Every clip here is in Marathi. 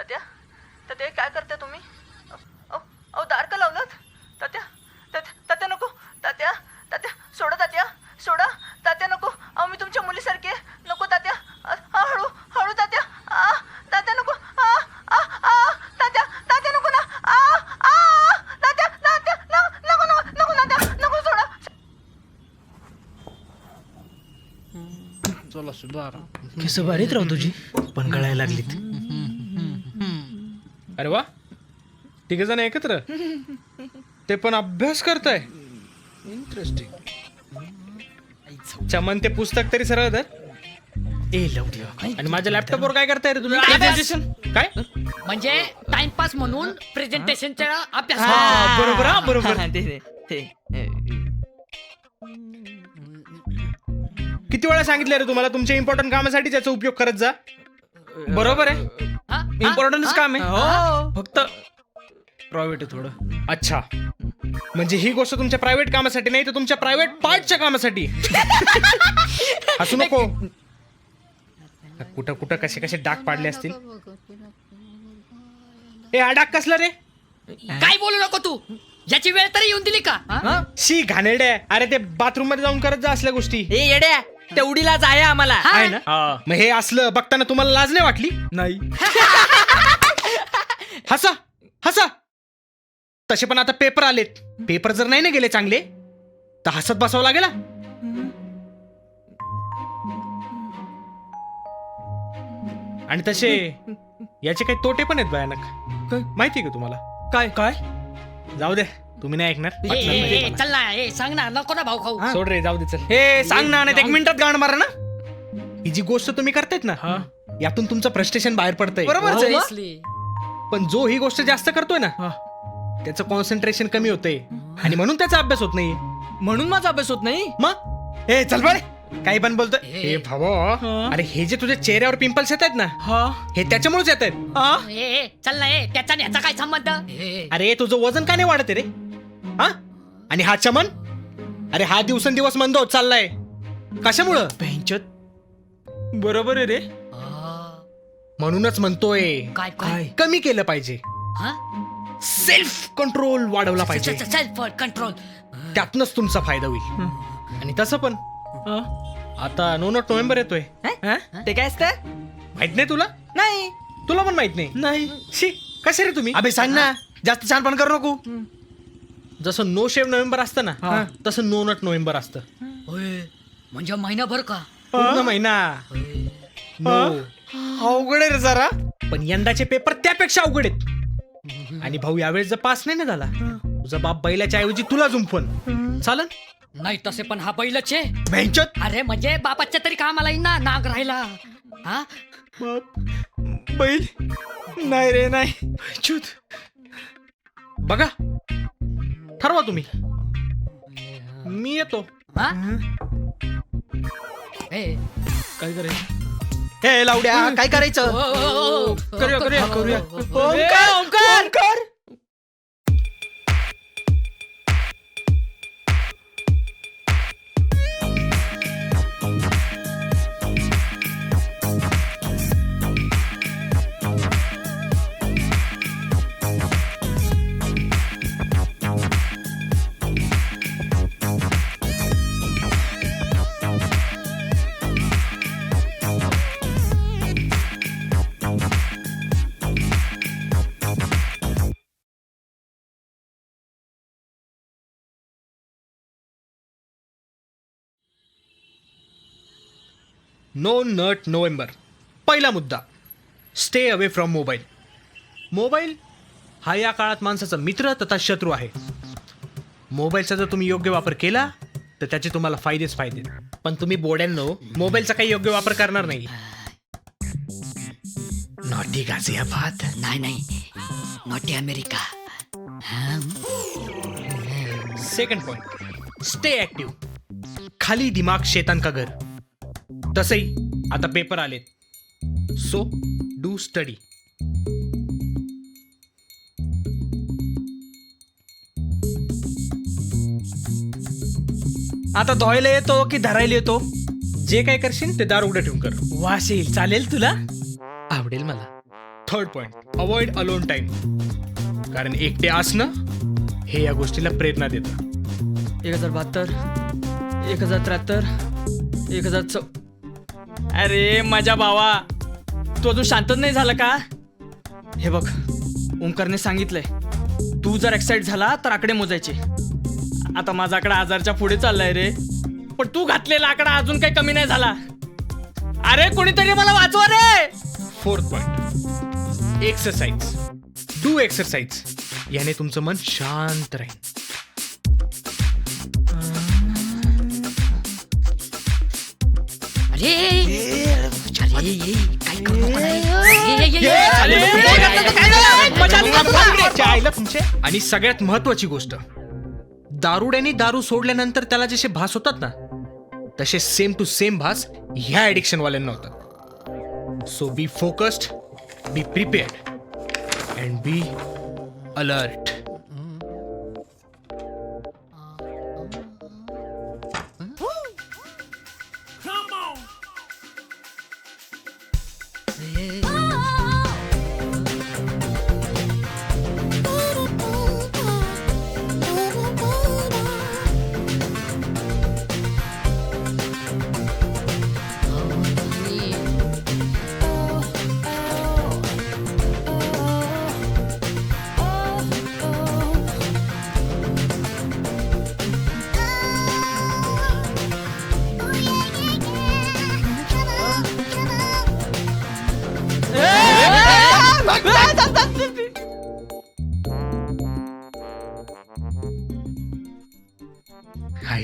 तात्या. तात्या हे काय करताय तुम्ही? अहो अहो दार का लावलं तात्या तात्या तात्या नको. तात्या तात्या सोडा तात्या सोडा. तात्या नको. अहो मी तुमच्या मुलीसारखी. नको तात्या. हळू हळू तात्या. आ, तात्या नको. आ, आ, आ, तात्या तात्या नको ना. आ, आ, तात्या तात्या न- नको नको नको तात्या. नको सोडा. चला सुधार. केस भारीत राव तुझी. पण गळायला लागलीत. अरे वा. तिघ जण एकत्र? ते पण अभ्यास करताय. इंटरेस्टिंग चमन ते पुस्तक तरी सरळ धर. ए लावडी आणि माझ्या लॅपटॉपवर काय करताय रे तुम्ही? Presentation? काय? म्हणजे टाइमपास म्हणून प्रेझेंटेशनचा अभ्यास. हा, बरोबर हा, बरोबर. किती वेळा सांगितलं रे तुम्हाला? तुमच्या इम्पॉर्टंट कामासाठी त्याचा उपयोग करत जा. बरोबर आहे. हा? हा? इम्पॉर्टंटच काम आहे. हो. फक्त प्रायव्हेट आहे थोडं. अच्छा. म्हणजे ही गोष्ट तुमच्या प्रायव्हेट कामासाठी नाही तर तुमच्या प्रायव्हेट पार्टच्या कामासाठी. हसू नको. कुठं कुठं कसे कसे डाग पाडले असतील? ए हा डाग कसला रे? काय बोलू नको तू? याची वेळ तरी येऊन दिली का? शी घाणेरड्या. अरे ते बाथरूममध्ये जाऊन करत जा असल्या गोष्टी. ए येड्या. आहे आम्हाला. आहे ना? मग हे असलं बघताना तुम्हाला लाज नाही वाटली? नाही. हसा हसा. तसे पण आता पेपर आलेत. पेपर जर नाही ना गेले चांगले तर हसत बसावं लागेल हा. आणि तसे याचे काही तोटे पण आहेत भयानक. काय? माहिती का तुम्हाला? काय काय? जाऊ दे. तुम्ही नाही ऐकणार? ए, ए, नाही. ए. चल ना ए सांग ना नको ना भाऊ खाऊ. सोड रे जाऊ दे चल. हे सांग ना नाही एक मिनिटात गाण मारा ना. ही जी गोष्ट तुम्ही करतायत ना यातून तुमचं फ्रस्ट्रेशन बाहेर पडतंय. बरोबर आहे. Obviously. पण जो ही गोष्ट जास्त करतोय ना हा. त्याचं कॉन्सन्ट्रेशन कमी होतंय. आणि म्हणून त्याचा अभ्यास होत नाही म्हणून माझा अभ्यास होत नाही? मग? हे चल बरे. काही पण बोलतोय. हे. हे भावो अरे हे जे तुझ्या चेहऱ्यावर पिंपल्स येत आहेत ना हा. हे त्याच्यामुळेच येत आहेत हा. ए, ए, चल ना ए त्याचा आणि ह्याचा काय संबंध? ए, अरे तुझं वजन का नाही वाढत आहे रे? हा? आणि हा चमन? अरे हा दिवसेंदिवस मंद होत चाललाय. कशामुळं? पेंचत बरोबर आहे रे. आ, म्हणूनच म्हणतोय. काय काय? कमी केलं पाहिजे. हा? सेल्फ कंट्रोल वाढवला पाहिजे. सेल्फ कंट्रोल त्यातनच तुमचा फायदा होईल. आणि तसं पण. हा? आता नो नोट नोव्हेंबर येतोय. हा? ते काय असतं? माहीत नाही तुला? नाही. तुला पण माहीत नाही. नाही. शी कसे रे तुम्ही? अबे सांग ना. जास्त छानपण करू नको. जसं नो शेव नोव्हेंबर असतं ना हा. तसं नो नट नोव्हेंबर असतं. होय. म्हणजे महिनाभर का? पूर्ण महिना. नो. अवघड आहे रे जरा. पण यंदाचे पेपर त्यापेक्षा अवघड आहेत. आणि भाऊ यावेळेस जर पास नाही ना झाला तुझा बाप बैलाच्या ऐवजी तुला जुंपन चालन? नाही तसे पण हा पहिलंच आहे भेंचत अरे म्हणजे बापाच्या तरी कामाला येईन ना नाग राहिला. हा? बैल. नाही रे नाही. चूत बघा. ठरवा तुम्ही. मी येतो. हा? ए, काय करायचं? हे लावड्या काय करायचं? ओ, ओ, ओ, करूया, करूया, ओ, करूया. ओ, ओ, ओ. Omkar Omkar. Omkar! No nut November. पहिला मुद्दा. Stay away from mobile mobile हा या काळात माणसाचा मित्र तथा शत्रू आहे. मोबाईलचा जर तुम्ही योग्य वापर केला तर त्याचे तुम्हाला फायदेच फायदे. पण तुम्ही बोड्यांनो मोबाईलचा काही योग्य वापर करणार नाही. नॉटी गाझियाबाद? नाही नाही. Naughty America. Second point stay active खाली दिमाग शेतान का घर. तसंही आता पेपर आलेत. सो डू स्टडी आता धुवायला येतो की धरायला येतो? जे काय करशील ते दार उघडं ठेवून कर. वास येईल चालेल तुला? आवडेल मला. Third point avoid alone time कारण एकटे असणं हे या गोष्टीला प्रेरणा देतं. एक हजार बहात्तर एक हजार त्र्याहत्तर एक हजार चौ अरे माझ्या भावा तू अजून शांतच नाही झाला का? हे बघ ओंकारने सांगितलंय. तू जर एक्साइट झाला तर आकडे मोजायचे. आता माझा आकडा आजारच्या पुढे चाललाय रे. पण तू घातलेला आकडा अजून काही कमी नाही झाला. अरे कोणीतरी मला वाचवा रे! Fourth point exercise do exercise याने तुमचं मन शांत राहील. अरे अरे करू नको ना. ये, ये, ये, ये. आईला तुमचे आणि सगळ्यात महत्वाची गोष्ट दारुड्याने दारू सोडल्यानंतर त्याला जसे भास होतात ना तसे सेम टू सेम भास ह्या ऍडिक्शन वाल्यांना होतात so be focused be prepared and be alert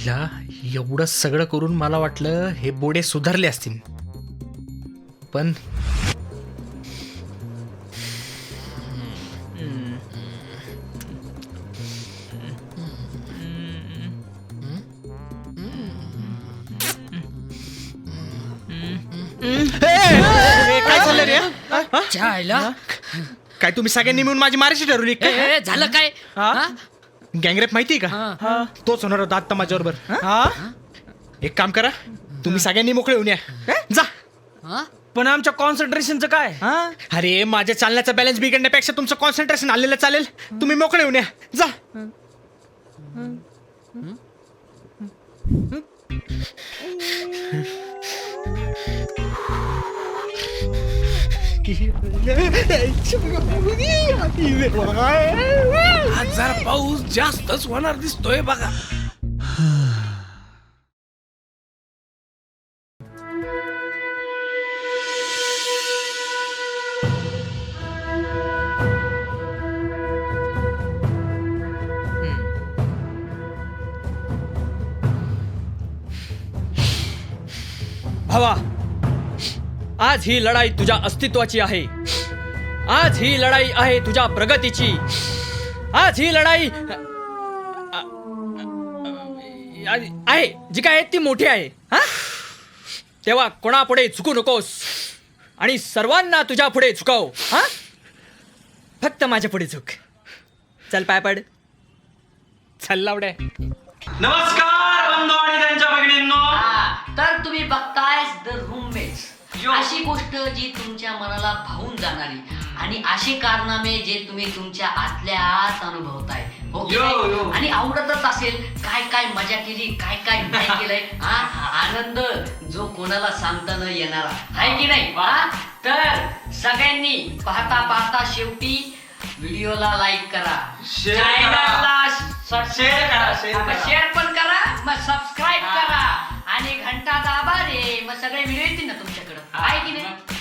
आईला एवढं सगळं करून मला वाटलं हे बोडे सुधारले असतील पण काय झालं रे? चायला. काय तुम्ही सगळ्यांनी मिळून माझी मारायची ठरवली ए, झालं काय? गँगरेप माहितीये का? हा. तोच होणार होता आत्ता माझ्याबरोबर. हा? एक काम करा तुम्ही सगळ्यांनी मोकळे होऊन या. जा. हा? पण आमच्या कॉन्सन्ट्रेशनचं काय? हा? अरे माझ्या चालण्याचा बॅलन्स बिघडण्यापेक्षा तुमचं कॉन्सन्ट्रेशन आलेलं चालेल. तुम्ही मोकळे होऊन या. जा. आज जरा पाऊस जास्तच होणार दिसतोय बघा. भावा आज ही लढाई तुझ्या अस्तित्वाची आहे. आज ही लढाई आहे तुझ्या प्रगतीची. आज ही लढाई आहे. जी काय आहे ती मोठी आहे. हा? तेव्हा कोणापुढे झुकू नकोस. आणि सर्वांना तुझ्या पुढे झुकाव हा? फक्त माझ्या पुढे झुक चल पाय पड. चल लावड्या नमस्कार बंधू आणि त्यांच्या भगिनींनो. हा, तर तुम्ही बघताय द रूममेट्स अशी गोष्ट जी तुमच्या मनाला भावून जाणारी आणि असे कारनामे जे तुम्ही तुमच्या आतल्या आत अनुभवताय. हो? आणि आवडतच असेल काय काय मजा केली काय काय नाही केलंय? हा? आनंद जो कोणाला सांगता न येणारा. आहे की नाही? तर सगळ्यांनी पाहता पाहता शेवटी व्हिडिओला लाईक करा. शेअर करा. शेअर पण करा मग सबस्क्राईब करा आणि घंटा दाबा रे मग सगळे व्हिडिओ येतील ना तुमच्याकडं आहे की नाही